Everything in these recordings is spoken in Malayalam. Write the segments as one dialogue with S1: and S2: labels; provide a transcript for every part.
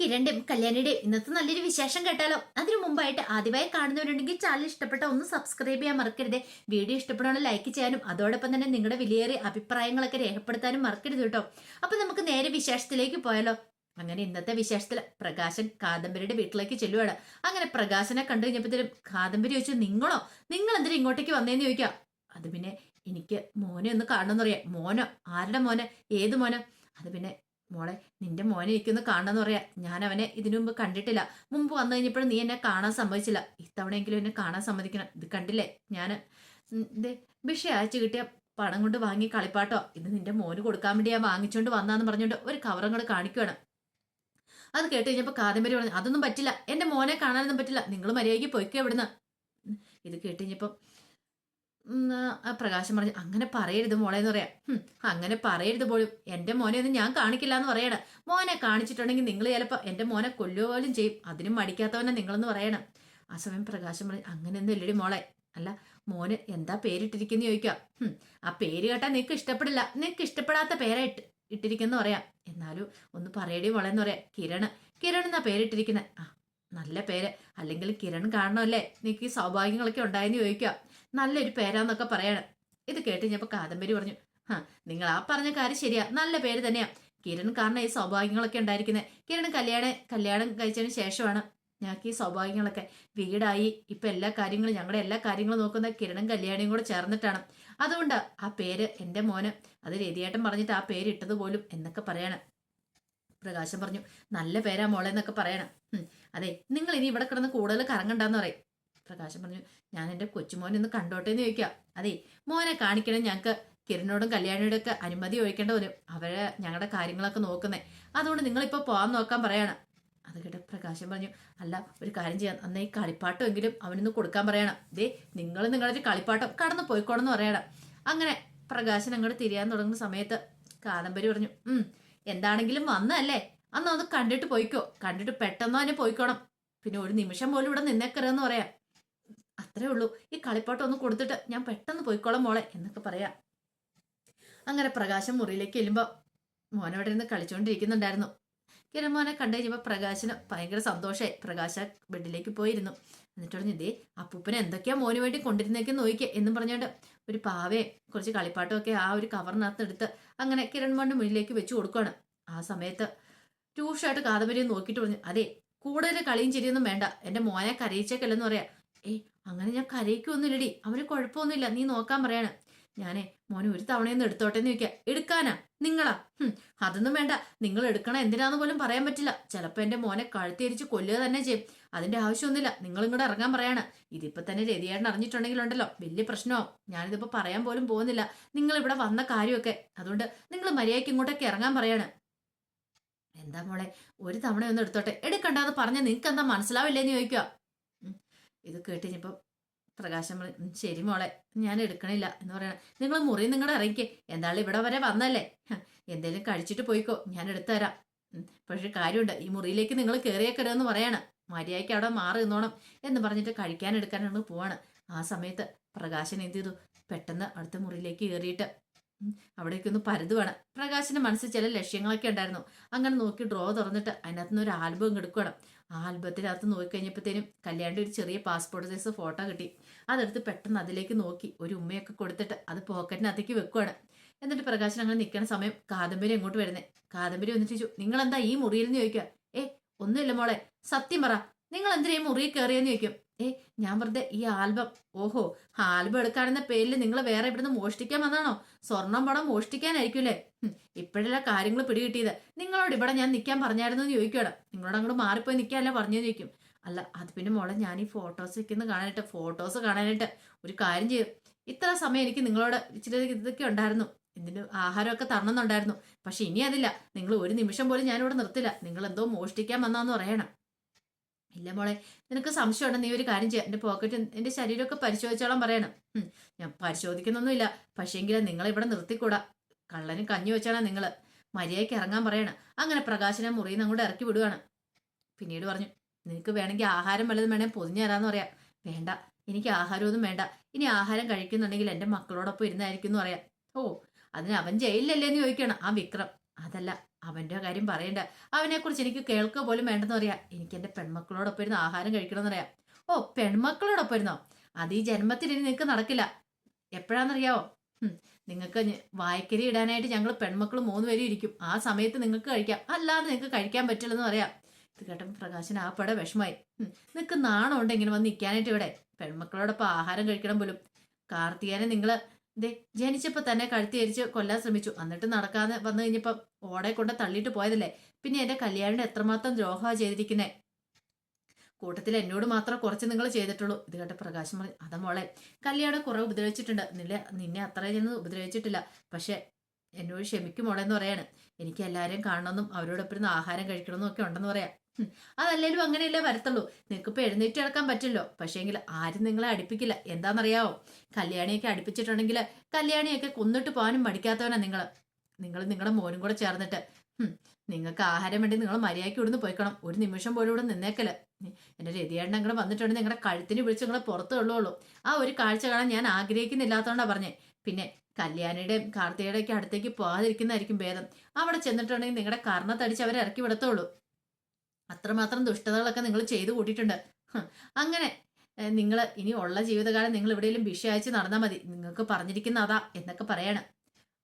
S1: കിരണിന്റെയും കല്യാണിയുടെയും ഇന്നത്തെ നല്ലൊരു വിശേഷം കേട്ടാലോ? അതിനു മുമ്പായിട്ട് ആദ്യമായി കാണുന്നവരുണ്ടെങ്കിൽ ചാനൽ ഇഷ്ടപ്പെട്ട ഒന്ന് സബ്സ്ക്രൈബ് ചെയ്യാൻ മറക്കരുത്. വീഡിയോ ഇഷ്ടപ്പെടാനുള്ള ലൈക്ക് ചെയ്യാനും അതോടൊപ്പം തന്നെ നിങ്ങളുടെ വിലയേറിയ അഭിപ്രായങ്ങളൊക്കെ രേഖപ്പെടുത്താനും മറക്കരുത് കേട്ടോ. അപ്പൊ നമുക്ക് നേരെ വിശേഷത്തിലേക്ക് പോയാലോ? അങ്ങനെ ഇന്നത്തെ വിശേഷത്തിൽ പ്രകാശൻ കാദംബരിയുടെ വീട്ടിലേക്ക് ചെല്ലുവാണ്. അങ്ങനെ പ്രകാശനെ കണ്ടു കഴിഞ്ഞപ്പോഴത്തേനും കാദംബരി ചോദിച്ചു നിങ്ങളോ? നിങ്ങൾ എന്തിനും ഇങ്ങോട്ടേക്ക് വന്നേന്ന് ചോദിക്കാം? അത് പിന്നെ എനിക്ക് മോനെ ഒന്ന് കാണണമെന്നറിയാം മോനോ? ആരുടെ മോനെ? ഏത് മോനോ? അത് പിന്നെ മോളെ നിന്റെ മോനെ എനിക്കൊന്ന് കാണണമെന്ന് പറയാ. ഞാൻ അവനെ ഇതിനു മുമ്പ് കണ്ടിട്ടില്ല. മുമ്പ് വന്നു കഴിഞ്ഞപ്പോഴും നീ എന്നെ കാണാൻ സമ്മതിച്ചില്ല. ഇത്തവണയെങ്കിലും എന്നെ കാണാൻ സമ്മതിക്കണം. ഇത് കണ്ടില്ലേ? ഞാൻ ഭിഷ അയച്ചു കിട്ടിയ പണം കൊണ്ട് വാങ്ങി കളിപ്പാട്ടോ. ഇത് നിന്റെ മോന് കൊടുക്കാൻ വേണ്ടി ഞാൻ വാങ്ങിച്ചോണ്ട് വന്നാന്ന് പറഞ്ഞുകൊണ്ട് ഒരു കവറും കൂടെ കാണിക്കുവാണ്. അത് കേട്ട് കഴിഞ്ഞപ്പോൾ കാദംബരി പറഞ്ഞു അതൊന്നും പറ്റില്ല. എന്റെ മോനെ കാണാനൊന്നും പറ്റില്ല. നിങ്ങൾ മര്യാദയ്ക്ക് പൊയ്ക്കോ ഇവിടുന്ന്. ഇത് കേട്ട് കഴിഞ്ഞപ്പം പ്രകാശം പറഞ്ഞു അങ്ങനെ പറയരുത് മോളെ എന്ന് പറയാം. അങ്ങനെ പറയരുത് പോലും. എന്റെ മോനെ ഒന്നും ഞാൻ കാണിക്കില്ല എന്ന് പറയണം. മോനെ കാണിച്ചിട്ടുണ്ടെങ്കിൽ നിങ്ങൾ ചിലപ്പോൾ എന്റെ മോനെ കൊല്ലുക പോലും ചെയ്യും. അതിനും മടിക്കാത്തവനെ നിങ്ങളെന്ന് പറയണം. ആ സമയം പ്രകാശം പറഞ്ഞു അങ്ങനെയൊന്നും ഇല്ലടി മോളെ. അല്ല മോന് എന്താ പേരിട്ടിരിക്കുന്ന ചോദിക്കാം ആ പേര് കേട്ടാൽ നിനക്ക് ഇഷ്ടപ്പെടില്ല. നിനക്ക് ഇഷ്ടപ്പെടാത്ത പേരാ ഇട്ട് ഇട്ടിരിക്കുന്ന പറയാം. എന്നാലും ഒന്ന് പറയടി മോളെ എന്ന് പറയാം. കിരൺ കിരൺ എന്നാ പേരിട്ടിരിക്കുന്നത് ആ നല്ല പേര്. അല്ലെങ്കിൽ കിരൺ കാണണമല്ലേ നിനക്ക് ഈ സൗഭാഗ്യങ്ങളൊക്കെ ഉണ്ടായെന്ന് ചോദിക്കാം നല്ലൊരു പേരാന്നൊക്കെ പറയാണ്. ഇത് കേട്ട് കഴിഞ്ഞപ്പോൾ കാദംബരി പറഞ്ഞു ഹാ നിങ്ങൾ ആ പറഞ്ഞ കാര്യം ശരിയാ നല്ല പേര് തന്നെയാ. കിരൺ കാരണം ഈ സൗഭാഗ്യങ്ങളൊക്കെ ഉണ്ടായിരിക്കുന്നത് കിരൺ കല്യാണം കല്യാണം കഴിച്ചതിന് ശേഷമാണ് ഞങ്ങൾക്ക് ഈ സൗഭാഗ്യങ്ങളൊക്കെ. വീടായി ഇപ്പൊ എല്ലാ കാര്യങ്ങളും ഞങ്ങളുടെ എല്ലാ കാര്യങ്ങളും നോക്കുന്ന കിരണും കല്യാണിയും കൂടെ ചേർന്നിട്ടാണ്. അതുകൊണ്ട് ആ പേര് എന്റെ മോന്. അത് രതിയേട്ടൻ പറഞ്ഞിട്ട് ആ പേര് ഇട്ടത് പോലും എന്നൊക്കെ പറയണം. പ്രകാശം പറഞ്ഞു നല്ല പേരാ മോളെ എന്നൊക്കെ പറയണം. അതെ നിങ്ങൾ ഇനി ഇവിടെ കിടന്ന് കൂടുതൽ കറങ്ങണ്ടെന്ന് പറയും. പ്രകാശം പറഞ്ഞു ഞാൻ എന്റെ കൊച്ചുമോനെ ഒന്ന് കണ്ടോട്ടെ എന്ന് ചോദിക്കാം. അതെ മോനെ കാണിക്കണം ഞങ്ങൾക്ക് കിരണിനോടും കല്യാണിയോടും ഒക്കെ അനുമതി ചോദിക്കേണ്ട വരും. അവരെ ഞങ്ങളുടെ കാര്യങ്ങളൊക്കെ നോക്കുന്നേ. അതുകൊണ്ട് നിങ്ങളിപ്പോൾ പോകാൻ നോക്കാൻ പറയാണ്. അത് കേട്ട് പ്രകാശം പറഞ്ഞു അല്ല ഒരു കാര്യം ചെയ്യാം. അന്ന് ഈ കളിപ്പാട്ടമെങ്കിലും അവനൊന്ന് കൊടുക്കാൻ പറയണം. ദേ നിങ്ങൾ നിങ്ങളുടെ കളിപ്പാട്ടം കടന്നു പോയിക്കോണെന്ന് പറയണം. അങ്ങനെ പ്രകാശൻ അങ്ങോട്ട് തിരിയാൻ തുടങ്ങുന്ന സമയത്ത് കാദംബരി പറഞ്ഞു ഉം എന്താണെങ്കിലും വന്നല്ലേ അന്ന് അത് കണ്ടിട്ട് പോയിക്കോ. കണ്ടിട്ട് പെട്ടെന്ന് തന്നെ പോയിക്കോണം. പിന്നെ ഒരു നിമിഷം പോലും ഇവിടെ നിന്നേക്കരുതെന്ന് പറയാം. അത്രേ ഉള്ളൂ. ഈ കളിപ്പാട്ടം ഒന്ന് കൊടുത്തിട്ട് ഞാൻ പെട്ടെന്ന് പോയിക്കോളാം മോളെ എന്നൊക്കെ പറയാം. അങ്ങനെ പ്രകാശം മുറിയിലേക്ക് ചെല്ലുമ്പോൾ മോനവിടെ ഇരുന്ന് കളിച്ചുകൊണ്ടിരിക്കുന്നുണ്ടായിരുന്നു കിരൺ മോനെ കണ്ടു കഴിഞ്ഞപ്പോൾ പ്രകാശിന് ഭയങ്കര സന്തോഷമായി പ്രകാശ ബെഡിലേക്ക് പോയിരുന്നു. എന്നിട്ട് പറഞ്ഞു ഇതേ അപ്പൂപ്പനെ എന്തൊക്കെയാ മോന് വേണ്ടി കൊണ്ടിരുന്നേക്കെന്ന് നോക്കിയേ എന്നും പറഞ്ഞുകൊണ്ട് ഒരു പാവേ കുറച്ച് കളിപ്പാട്ടമൊക്കെ ആ ഒരു കവറിനകത്ത് എടുത്ത് അങ്ങനെ കിരൺ മോന്റെ മുന്നിലേക്ക് വെച്ച് കൊടുക്കുകയാണ് ആ സമയത്ത് ട്യൂഷായിട്ട് കാദംബരിയെ നോക്കിയിട്ട് പറഞ്ഞു അതെ കൂടുതൽ കളിയും ചിരിയൊന്നും വേണ്ട. എന്റെ മോനെ കരയിച്ചേക്കല്ലെന്ന് പറയാ. ഏയ് അങ്ങനെ ഞാൻ കരയിക്കൊന്നുമില്ലടി. അവന് കുഴപ്പമൊന്നുമില്ല. നീ നോക്കാൻ പറയാണ്. ഞാനേ മോനെ ഒരു തവണയൊന്നും എടുത്തോട്ടെ എന്ന് ചോദിക്കാം. എടുക്കാനാ? നിങ്ങളാ? അതൊന്നും വേണ്ട. നിങ്ങൾ എടുക്കണ എന്തിനാന്ന് പോലും പറയാൻ പറ്റില്ല. ചിലപ്പോ എന്റെ മോനെ കഴുത്തിരിച്ച് കൊല്ലുക തന്നെ ചെയ്യും. അതിന്റെ ആവശ്യമൊന്നുമില്ല. നിങ്ങൾ ഇങ്ങോട്ട് ഇറങ്ങാൻ പറയാണ്. ഇതിപ്പോ തന്നെ രതിയേട്ടൻ അറിഞ്ഞിട്ടുണ്ടെങ്കിലുണ്ടല്ലോ. വലിയ പ്രശ്നമാവും. ഞാനിതിപ്പോ പറയാൻ പോലും പോകുന്നില്ല. നിങ്ങൾ ഇവിടെ വന്ന കാര്യമൊക്കെ. അതുകൊണ്ട് നിങ്ങൾ മര്യാദയ്ക്ക് ഇങ്ങോട്ടൊക്കെ ഇറങ്ങാൻ പറയാണ്. എന്താ മോളെ ഒരു തവണ ഒന്ന് എടുത്തോട്ടെ. എടുക്കണ്ടെന്ന് പറഞ്ഞ നിങ്ങൾക്ക് എന്താ മനസ്സിലാവില്ലേന്ന് ചോദിക്കുക ഇത് കേട്ടുകഴിഞ്ഞപ്പം പ്രകാശം ശരി മോളെ ഞാൻ എടുക്കണില്ല എന്ന് പറയണം നിങ്ങൾ മുറി നിങ്ങളുടെ ഇറങ്ങിക്കേ എന്തായാലും ഇവിടെ വരെ വന്നല്ലേ? എന്തേലും കഴിച്ചിട്ട് പോയിക്കോ ഞാൻ എടുത്തുതരാം പക്ഷെ കാര്യമുണ്ട് ഈ മുറിയിലേക്ക് നിങ്ങൾ കയറിയേക്കരുതെന്ന് പറയണം. മര്യാദയ്ക്ക് അവിടെ മാറി നിന്നോണം എന്ന് പറഞ്ഞിട്ട് കഴിക്കാൻ എടുക്കാനാണ് പോവാണ്. ആ സമയത്ത് പ്രകാശൻ എന്ത് ചെയ്തു? പെട്ടെന്ന് അടുത്ത മുറിയിലേക്ക് കയറിയിട്ട് അവിടേക്കൊന്ന് പരതുവാണ്. പ്രകാശിന്റെ മനസ്സിൽ ചില ലക്ഷ്യങ്ങളൊക്കെ ഉണ്ടായിരുന്നു. അങ്ങനെ നോക്കി ഡ്രോ തുറന്നിട്ട് അതിനകത്തുനിന്ന് ഒരു ആൽബം എടുക്കണം ആ ആൽബത്തിനകത്ത് നോക്കിക്കഴിഞ്ഞപ്പോഴത്തേനും കല്യാണിന്റെ ഒരു ചെറിയ പാസ്പോർട്ട് സൈസ് ഫോട്ടോ കിട്ടി. അതെടുത്ത് പെട്ടെന്ന് അതിലേക്ക് നോക്കി. ഒരു ഉമ്മയൊക്കെ കൊടുത്തിട്ട് അത് പോക്കറ്റിനകത്തേക്ക് വെക്കുവാണ്. എന്നിട്ട് പ്രകാശൻ അങ്ങനെ നിൽക്കുന്ന സമയം കാദംബരി അങ്ങോട്ട് വരുന്നേ. കാദംബരി വന്നിട്ട് ചോദിച്ചു നിങ്ങൾ എന്താ ഈ മുറിയിൽ നിന്ന് ചോദിക്കുക ഏ ഒന്നുമില്ല മോളെ. സത്യം പറ. നിങ്ങൾ എന്തിനാ ഈ മുറിയിൽ കയറിയെന്ന് ചോദിക്കും? ഏ ഞാൻ വെറുതെ ഈ ആൽബം ഓഹോ ആൽബം എടുക്കാനെന്ന പേരിൽ നിങ്ങൾ വേറെ ഇവിടുന്ന് മോഷ്ടിക്കാൻ വന്നാണോ സ്വർണം പണം മോഷ്ടിക്കാനായിരിക്കുമല്ലേ ഇപ്പോഴല്ല കാര്യങ്ങൾ പിടികിട്ടിയത്. നിങ്ങളോട് ഇവിടെ ഞാൻ നിൽക്കാൻ പറഞ്ഞായിരുന്നു എന്ന് ചോദിക്കണം നിങ്ങളോട് അങ്ങോട്ട് മാറിപ്പോയി നിൽക്കാനല്ല പറഞ്ഞു ചോദിക്കും. അല്ല അത് പിന്നെ മോളെ ഞാൻ ഈ ഫോട്ടോസ് വെക്കുന്ന കാണാനായിട്ട് ഫോട്ടോസ് കാണാനായിട്ട് ഒരു കാര്യം ചെയ്യും ഇത്ര സമയം എനിക്ക് നിങ്ങളോട് ഇച്ചിരി ഇതൊക്കെ ഉണ്ടായിരുന്നു. ഇതിന് ആഹാരമൊക്കെ തരണമെന്നുണ്ടായിരുന്നു. പക്ഷെ ഇനി അതില്ല. നിങ്ങൾ ഒരു നിമിഷം പോലും ഞാനിവിടെ നിർത്തില്ല. നിങ്ങൾ എന്തോ മോഷ്ടിക്കാൻ വന്നാന്ന് പറയണം. ഇല്ല മോളെ നിനക്ക് സംശയമുണ്ട് നീ ഒരു കാര്യം ചെയ്യാം. എന്റെ പോക്കറ്റ് എന്റെ ശരീരമൊക്കെ പരിശോധിച്ചോളാൻ പറയണം. ഞാൻ പരിശോധിക്കുന്നൊന്നുമില്ല. പക്ഷേങ്കിൽ നിങ്ങൾ ഇവിടെ നിർത്തിക്കൂടാ. കള്ളന് കഞ്ഞി വെച്ചാണ് നിങ്ങൾ മര്യാദയ്ക്ക് ഇറങ്ങാൻ പറയണം. അങ്ങനെ പ്രകാശനെ മുറിയിൽ നിന്ന് അങ്ങോട്ട് ഇറക്കി വിടുവാണ്. പിന്നീട് പറഞ്ഞു നിനക്ക് വേണമെങ്കിൽ ആഹാരം വല്ലതും വേണേൽ പൊതിഞ്ഞു തരാന്ന് പറയാം. വേണ്ട. എനിക്ക് ആഹാരമൊന്നും വേണ്ട. ഇനി ആഹാരം കഴിക്കുന്നുണ്ടെങ്കിൽ എന്റെ മക്കളോടൊപ്പം ഇരുന്നായിരിക്കും എന്ന് പറയാം. ഓ അതിന് അവൻ ജയിലിലല്ലേ എന്ന് ചോദിക്കണം ആ വിക്രം. അതല്ല. അവന്റെ കാര്യം പറയണ്ട. അവനെക്കുറിച്ച് എനിക്ക് കേൾക്കുക പോലും വേണ്ടെന്ന് പറയാം. എനിക്ക് എന്റെ പെൺമക്കളോടൊപ്പം ഇരുന്ന് ആഹാരം കഴിക്കണമെന്ന് പറയാം. ഓ പെൺമക്കളോടൊപ്പം ഇരുന്നോ? അത് ഈ ജന്മത്തിൽ ഇനി നിങ്ങൾക്ക് നടക്കില്ല. എപ്പോഴാണെന്നറിയാവോ നിങ്ങൾക്ക് വായക്കരി ഇടാനായിട്ട് ഞങ്ങൾ പെൺമക്കൾ മൂന്ന് പേരും ഇരിക്കും. ആ സമയത്ത് നിങ്ങൾക്ക് കഴിക്കാം. അല്ലാതെ നിങ്ങൾക്ക് കഴിക്കാൻ പറ്റില്ലെന്ന് പറയാം. ഇത് കേട്ടപ്പോൾ പ്രകാശന് ആ പട വിഷമായി നിങ്ങൾക്ക് നാണമുണ്ട് ഇങ്ങനെ വന്ന് നിൽക്കാനായിട്ട് ഇവിടെ. പെൺമക്കളോടൊപ്പം ആഹാരം കഴിക്കണം പോലും. കാർത്തികനെ നിങ്ങൾ ദേ ജനിച്ചപ്പോൾ തന്നെ കഴുത്തി അരിച്ച് കൊല്ലാൻ ശ്രമിച്ചു. എന്നിട്ട് നടക്കാതെ വന്നു കഴിഞ്ഞപ്പോൾ ഓടെ കൊണ്ട് തള്ളിയിട്ട് പോയതല്ലേ? പിന്നെ എന്റെ കല്യാണിന് എത്രമാത്രം ദ്രോഹമാണ് ചെയ്തിരിക്കുന്നേ? കൂട്ടത്തിൽ എന്നോട് മാത്രം കുറച്ച് നിങ്ങൾ ചെയ്തിട്ടുള്ളൂ. ഇത് കേട്ട പ്രകാശം പറഞ്ഞു അതാ മോളെ കല്യാണം കുറെ ഉപദ്രവിച്ചിട്ടുണ്ട്. നിന്നെ നിന്നെ ഞാൻ ഉപദ്രവിച്ചിട്ടില്ല. പക്ഷെ എന്നോട് ക്ഷമിക്കും മോളെ എന്ന് പറയാണ്. എനിക്ക് എല്ലാവരെയും കാണണമെന്നും അവരോടൊപ്പം ആഹാരം കഴിക്കണമെന്നും ഒക്കെ ഉണ്ടെന്ന് പറയാം. അതല്ലേലും അങ്ങനെയല്ലേ വരത്തുള്ളൂ. നിങ്ങൾക്കിപ്പോൾ എഴുന്നേറ്റ് കിടക്കാൻ പറ്റില്ലോ. പക്ഷേങ്കിൽ ആരും നിങ്ങളെ അടുപ്പിക്കില്ല. എന്താണെന്നറിയാവോ? കല്യാണിയൊക്കെ അടുപ്പിച്ചിട്ടുണ്ടെങ്കിൽ കല്യാണിയൊക്കെ കൊന്നിട്ട് പോകാനും മടിക്കാത്തവനാ നിങ്ങൾ നിങ്ങൾ നിങ്ങളുടെ മോനും കൂടെ ചേർന്നിട്ട്. നിങ്ങൾക്ക് ആഹാരം വേണ്ടി നിങ്ങൾ മര്യാദയ്ക്ക് ഇവിടുന്ന് പോയിക്കണം. ഒരു നിമിഷം പോലും ഇവിടെ നിന്നേക്കൽ. എന്റെ രതിയേണ്ട അങ്ങനെ വന്നിട്ടുണ്ട്. നിങ്ങളുടെ കഴുത്തിന് പിടിച്ച് നിങ്ങളെ പുറത്തു ഉള്ളുള്ളൂ ആ ഒരു കാഴ്ച കാണാൻ ഞാൻ ആഗ്രഹിക്കുന്നില്ലാത്തതുകൊണ്ടാണ് പറഞ്ഞേ. പിന്നെ കല്യാണിയുടെയും കാർത്തികയുടെ ഒക്കെ അടുത്തേക്ക് പോകാതിരിക്കുന്നതായിരിക്കും ഭേദം. അവിടെ ചെന്നിട്ടുണ്ടെങ്കിൽ നിങ്ങളുടെ കർണത്തടിച്ച് അവരെ ഇറക്കി വിടത്തുള്ളൂ അത്രമാത്രം ദുഷ്ടതകളൊക്കെ നിങ്ങൾ ചെയ്തു കൂട്ടിയിട്ടുണ്ട്. അങ്ങനെ നിങ്ങൾ ഇനി ഉള്ള ജീവിതകാലം നിങ്ങൾ എവിടെയെങ്കിലും വിഷയച്ച് നടന്നാൽ മതി. നിങ്ങൾക്ക് പറഞ്ഞിരിക്കുന്ന അതാ എന്നൊക്കെ പറയാണ്.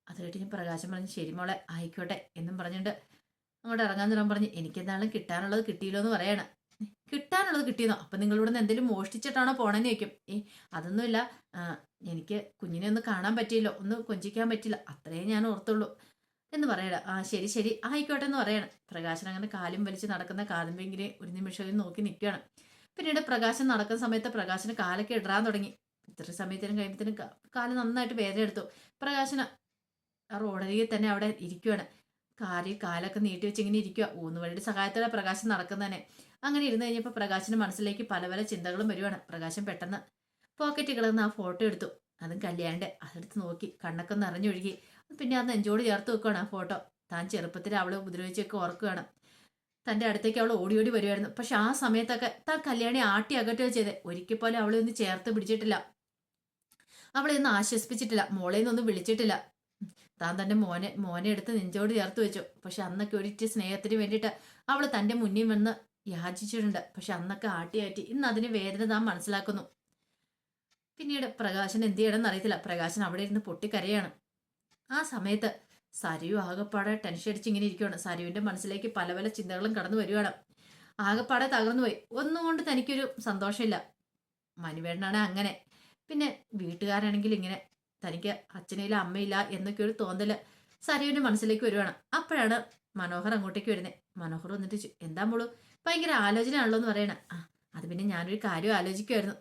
S1: അത് കേട്ട് ഞാൻ പ്രകാശം പറഞ്ഞ് ശരി മോളെ ആയിക്കോട്ടെ എന്നും പറഞ്ഞിട്ട് അങ്ങോട്ട് ഇറങ്ങാൻ നേരം പറഞ്ഞ് എനിക്ക് എന്തായാലും കിട്ടാനുള്ളത് കിട്ടിയില്ലോ എന്ന് പറയണം കിട്ടാനുള്ളത് കിട്ടിയെന്നോ? അപ്പം നിങ്ങളിവിടെ നിന്ന് എന്തെങ്കിലും മോഷ്ടിച്ചിട്ടാണോ പോണെന്ന് ചോദിക്കും. ഏ അതൊന്നുമില്ല. എനിക്ക് കുഞ്ഞിനെ ഒന്ന് കാണാൻ പറ്റിയില്ലോ ഒന്ന് കൊഞ്ചിക്കാൻ പറ്റില്ല അത്രേ ഞാൻ ഓർത്തുള്ളൂ എന്ന് പറയണം. ആ ശരി ശരി ആയിക്കോട്ടെ എന്ന് പറയണം. പ്രകാശൻ അങ്ങനെ കാലും വലിച്ച് നടക്കുന്ന കാതുമ്പെങ്കിനെ ഒരു നിമിഷം നോക്കി നിൽക്കുകയാണ്. പിന്നീട് പ്രകാശം നടക്കുന്ന സമയത്ത് പ്രകാശന് കാലൊക്കെ ഇടറാൻ തുടങ്ങി. ഇത്ര സമയത്തിനും കഴിയുമ്പത്തേനും കാൽ നന്നായിട്ട് വേദന എടുത്തു പ്രകാശന് ആ റോഡരികിൽ തന്നെ അവിടെ ഇരിക്കുകയാണ് കാലിൽ കാലൊക്കെ നീട്ടി വെച്ച് ഇങ്ങനെ ഇരിക്കുക ഊന്നുവഴിയുടെ സഹായത്തോടെ പ്രകാശം നടക്കുന്നതന്നെ അങ്ങനെ ഇരുന്ന് കഴിഞ്ഞപ്പോൾ പ്രകാശിന്റെ മനസ്സിലേക്ക് പല പല ചിന്തകളും വരുവാണ്. പ്രകാശം പെട്ടെന്ന് പോക്കറ്റിൽ കിടന്ന് ആ ഫോട്ടോ എടുത്തു. അതും കല്യാണ്ട് അതെടുത്ത് നോക്കി. കണ്ണൊക്കെ നിറഞ്ഞൊഴുകി. പിന്നെ അത് നെഞ്ചോട് ചേർത്ത് വെക്കുവാണ് ആ ഫോട്ടോ. താൻ ചെറുപ്പത്തിൽ അവളെ ഉപദ്രവിച്ചൊക്കെ ഓർക്കുകയാണ് തന്റെ അടുത്തേക്ക് അവൾ ഓടി ഓടി വരുമായിരുന്നു പക്ഷെ ആ സമയത്തൊക്കെ താൻ കല്യാണി ആട്ടി അകറ്റുക ചെയ്തേ. ഒരിക്കൽ പോലെ അവളെ ഒന്ന് ചേർത്ത് പിടിച്ചിട്ടില്ല. അവളെ ഒന്ന് ആശ്വസിപ്പിച്ചിട്ടില്ല. മോളെ ഒന്നും വിളിച്ചിട്ടില്ല. താൻ തന്റെ മോനെ മോനെ എടുത്ത് നെഞ്ചോട് ചേർത്ത് വെച്ചു. പക്ഷെ അന്നൊക്കെ ഒരിറ്റ് സ്നേഹത്തിന് വേണ്ടിയിട്ട് അവൾ തന്റെ മുന്നിൽ വന്ന് യാചിച്ചിട്ടുണ്ട്. പക്ഷെ അന്നൊക്കെ ആട്ടിയാറ്റി. ഇന്ന് അതിന് വേദന താൻ മനസ്സിലാക്കുന്നു. പിന്നീട് പ്രകാശൻ എന്ത് ചെയ്യണമെന്ന് അറിയത്തില്ല. പ്രകാശൻ അവിടെ ഇരുന്ന് പൊട്ടിക്കരയാണ്. ആ സമയത്ത് സരിയു ആകെപ്പാടെ ടെൻഷൻ അടിച്ച് ഇങ്ങനെ ഇരിക്കുകയാണ് സരിയുവിന്റെ മനസ്സിലേക്ക് പല പല ചിന്തകളും കടന്നു വരികയാണ് ആകെപ്പാടെ തകർന്നു പോയി. ഒന്നും കൊണ്ട് തനിക്കൊരു സന്തോഷമില്ല. മനുവേടനാണ് അങ്ങനെ. പിന്നെ വീട്ടുകാരാണെങ്കിൽ ഇങ്ങനെ തനിക്ക് അച്ഛനയില്ല അമ്മയില്ല എന്നൊക്കെ ഒരു തോന്നൽ സരിയുവിന്റെ മനസ്സിലേക്ക് വരുവാണ്. അപ്പോഴാണ് മനോഹർ അങ്ങോട്ടേക്ക് വരുന്നത് മനോഹർ വന്നിട്ട് എന്താ മോളു? ഭയങ്കര ആലോചനയാണല്ലോ എന്ന് പറയണ. ആ അത് പിന്നെ ഞാനൊരു കാര്യം ആലോചിക്കുമായിരുന്നു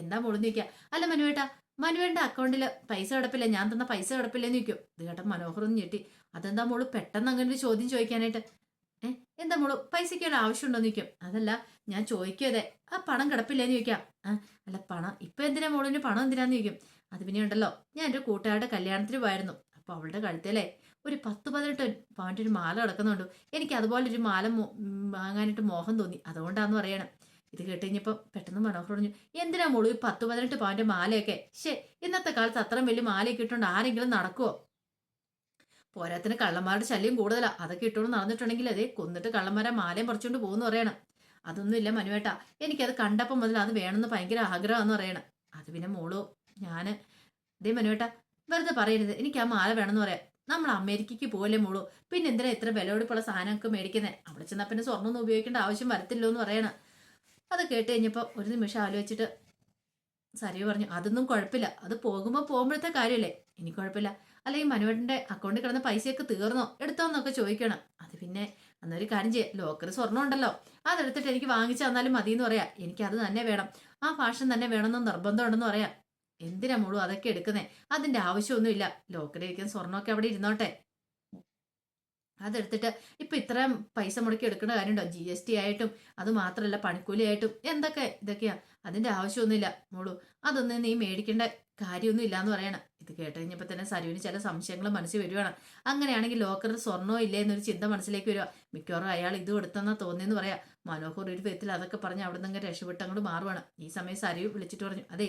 S1: എന്താ മോളെന്ന് ചോദിക്കുക അല്ല മനുവേട്ടാ മനുവേണ്ട അക്കൗണ്ടിൽ പൈസ കിടപ്പില്ല ഞാൻ തന്ന പൈസ കിടപ്പില്ലെന്ന് ചോദിക്കും. ഇത് കേട്ട മനോഹർ ഒന്ന് ഞെട്ടി. അതെന്താ മോൾ പെട്ടെന്ന് അങ്ങനെ ഒരു ചോദ്യം ചോദിക്കാനായിട്ട്? ഏഹ് എന്താ മോൾ പൈസയ്ക്ക് ആവശ്യമുണ്ടോ എന്ന് ചോദിക്കും. അതല്ല ഞാൻ ചോദിക്കാതെ ആ പണം കിടപ്പില്ലേന്ന് ചോദിക്കാം. അല്ല പണം ഇപ്പൊ എന്തിനാ മോളിന് പണം എന്തിനാന്ന് ചോദിക്കും? അത് പിന്നെ ഉണ്ടല്ലോ. ഞാൻ എന്റെ കൂട്ടുകാരുടെ കല്യാണത്തിന് പോയിരുന്നു അപ്പോൾ അവളുടെ കഴുത്തല്ലേ ഒരു പത്ത് പതിനെട്ട് പവന്റെ മാല കിടക്കുന്നുണ്ട്. എനിക്ക് അതുപോലെ ഒരു മാല വാങ്ങാനായിട്ട് മോഹം തോന്നി. അതുകൊണ്ടാന്ന് പറയണം. ഇത് കേട്ട് കഴിഞ്ഞപ്പോൾ പെട്ടെന്ന് മനോഹർ പറഞ്ഞു എന്തിനാ മോളു ഈ പത്ത് പതിനെട്ട് പവന്റെ മാലയൊക്കെ? ശേ ഇന്നത്തെ കാലത്ത് അത്രയും വലിയ മാലയൊക്കെ ഇട്ടുകൊണ്ട് ആരെങ്കിലും നടക്കുമോ പോരാത്തിന് കള്ളന്മാരുടെ ശല്യം കൂടുതലാണ് അതൊക്കെ ഇട്ടുകൊണ്ട് നടന്നിട്ടുണ്ടെങ്കിൽ അതേ കൊന്നിട്ട് കള്ളന്മാരെ മാലയും പറിച്ചുകൊണ്ട് പോകുന്നു പറയണം. അതൊന്നുമില്ല മനുവേട്ടാ. എനിക്കത് കണ്ടപ്പം മുതൽ അത് വേണമെന്ന് ഭയങ്കര ആഗ്രഹമാണെന്ന് പറയണം. അത് പിന്നെ മോളു ഞാൻ ദേ മനുവേട്ടാ വെറുതെ പറയരുത്. എനിക്ക് ആ മാല വേണമെന്ന് പറയാം. നമ്മൾ അമേരിക്കയ്ക്ക് പോലേ മോളൂ. പിന്നെ എന്തിനാ ഇത്ര വിലപിടിപ്പുള്ള സാധനമൊക്കെ മേടിക്കുന്നത് അവിടെ ചെന്നാൽ പിന്നെ സ്വർണമൊന്നും ഉപയോഗിക്കേണ്ട ആവശ്യം വരത്തില്ലോ എന്ന് പറയണ. അത് കേട്ട് കഴിഞ്ഞപ്പോൾ ഒരു നിമിഷം ആലോചിച്ചിട്ട് സരിവ് പറഞ്ഞു അതൊന്നും കുഴപ്പമില്ല. അത് പോകുമ്പോൾ പോകുമ്പോഴത്തെ കാര്യമല്ലേ എനിക്ക് കുഴപ്പമില്ല. അല്ലെങ്കിൽ മനുവേട്ടന്റെ അക്കൗണ്ടിൽ കിടന്ന പൈസയൊക്കെ തീർന്നോ? എടുത്തോ എന്നൊക്കെ ചോദിക്കണം. അത് പിന്നെ അന്നൊരു കാര്യം ചെയ്യാം. ലോക്കർ സ്വർണം ഉണ്ടല്ലോ. അതെടുത്തിട്ട് എനിക്ക് വാങ്ങിച്ചു തന്നാലും മതി എന്ന് പറയാം. എനിക്ക് അത് തന്നെ വേണം. ആ ഫാഷൻ തന്നെ വേണമെന്ന് നിർബന്ധമുണ്ടെന്ന് പറയാം. എന്തിനാ മോളൂ അതൊക്കെ എടുക്കുന്നേ? അതിന്റെ ആവശ്യമൊന്നുമില്ല. ലോക്കറിൽ ഇരിക്കുന്ന സ്വർണമൊക്കെ അവിടെ ഇരുന്നോട്ടെ. അതെടുത്തിട്ട് ഇപ്പൊ ഇത്രയും പൈസ മുടക്കി എടുക്കേണ്ട കാര്യമുണ്ടോ? ജി എസ് ടി ആയിട്ടും അത് മാത്രമല്ല പണിക്കൂലി ആയിട്ടും എന്തൊക്കെ ഇതൊക്കെയാ? അതിന്റെ ആവശ്യമൊന്നുമില്ല മോളു. അതൊന്നും നീ മേടിക്കേണ്ട കാര്യമൊന്നും ഇല്ലാന്ന് പറയണം. ഇത് കേട്ട് കഴിഞ്ഞപ്പോൾ തന്നെ സരുവിന് ചില സംശയങ്ങൾ മനസ്സിൽ വരുവാണ്. അങ്ങനെയാണെങ്കിൽ ലോക്കറിൽ സ്വർണമോ ഇല്ലേ എന്നൊരു ചിന്ത മനസ്സിലേക്ക് വരിക മിക്കവാറും അയാൾ ഇത് എടുത്തെന്നാ തോന്നിയെന്ന് പറയാം. മനോഹർ ഒരു വിധത്തിൽ അതൊക്കെ പറഞ്ഞ് അവിടെ നിന്ന് രക്ഷപ്പെട്ടങ്ങോട് മാറുവാണ്. ഈ സമയം സരു വിളിച്ചിട്ട് പറഞ്ഞു അതെ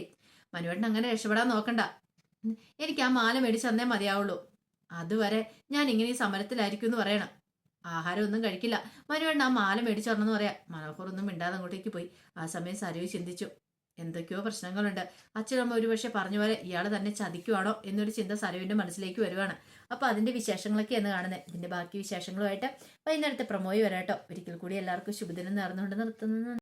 S1: മനുവേട്ടൻ അങ്ങനെ രക്ഷപ്പെടാൻ നോക്കണ്ട. എനിക്ക് ആ മാല മേടിച്ച് തന്നേ മതിയാവുള്ളൂ. അതുവരെ ഞാൻ ഇങ്ങനെ ഈ സമരത്തിലായിരിക്കും എന്ന് പറയണം. ആഹാരം ഒന്നും കഴിക്കില്ല. മനുവേട്ടൻ ആ മാല മേടിച്ചോർണെന്ന് പറയാം. മനോഹർ ഒന്നും മിണ്ടാതെ അങ്ങോട്ടേക്ക് പോയി. ആ സമയം സരയു ചിന്തിച്ചു. എന്തൊക്കെയോ പ്രശ്നങ്ങളുണ്ട്. അച്ഛനമ്മ ഒരുപക്ഷെ പറഞ്ഞ പോലെ ഇയാൾ തന്നെ ചതിക്കുവാണോ എന്നൊരു ചിന്ത സരവിന്റെ മനസ്സിലേക്ക് വരുവാണ്. അപ്പൊ അതിന്റെ വിശേഷങ്ങളൊക്കെയാണ് കാണുന്നത് ഇതിന്റെ ബാക്കി വിശേഷങ്ങളുമായിട്ട് വൈകുന്നേരത്തെ പ്രമോയി വരാട്ടോ ഒരിക്കൽ കൂടി എല്ലാവർക്കും ശുഭദിനം നേർന്നുകൊണ്ട് നിർത്തുന്നു.